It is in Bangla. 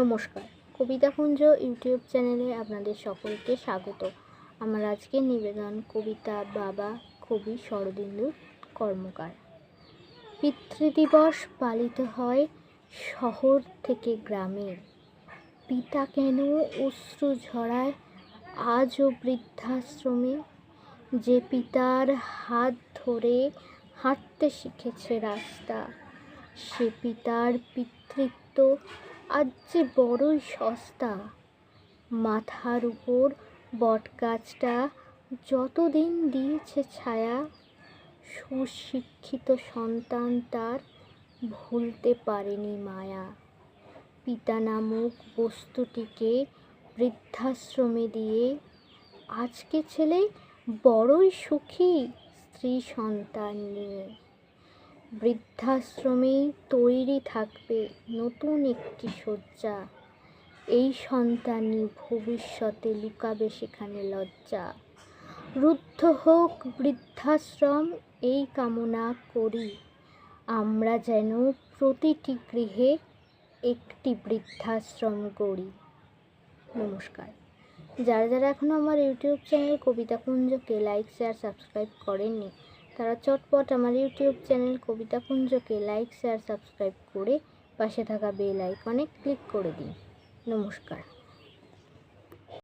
নমস্কার। কবিতাকুঞ্জ ইউটিউব চ্যানেলে আপনাদের সকলকে স্বাগত। আমার আজকের নিবেদন কবিতা বাবা কবি শরদিন্দু কর্মকার। পিতৃদিবস পালিত হয় শহর থেকে গ্রামে পিতা কেন অশ্রু ঝরায় আজও বৃদ্ধাশ্রমে? যে পিতার হাত ধরে হাঁটতে শিখেছে রাস্তা, সে পিতার পিতৃত্ব আজ যে বড়ই সস্তা। মাথার উপর বটগাছটা যতদিন দিয়েছে ছায়া, সুশিক্ষিত সন্তান তার ভুলতে পারেনি মায়া। পিতা নামক বস্তুটিকে বৃদ্ধাশ্রমে দিয়ে আজকে ছেলে বড়ই সুখী স্ত্রী সন্তান নিয়ে। বৃদ্ধাশ্রমেই তৈরি থাকবে নতুন একটি শয্যা। এই সন্তানই ভবিষ্যতে লুকাবে সেখানে লজ্জা। রুদ্ধ হোক বৃদ্ধাশ্রম, এই কামনা করি। আমরা যেন প্রতিটি গৃহে একটি বৃদ্ধাশ্রম গড়ি। নমস্কার। যারা যারা এখনও আমার ইউটিউব চ্যানেল কবিতাকুঞ্জকে লাইক শেয়ার সাবস্ক্রাইব করেননি তারা চটপট আমার ইউটিউব চ্যানেল কবিতা কুঞ্জকে লাইক শেয়ার সাবস্ক্রাইব করে পাশে থাকা বেল আইকনে ক্লিক করে দিন। নমস্কার।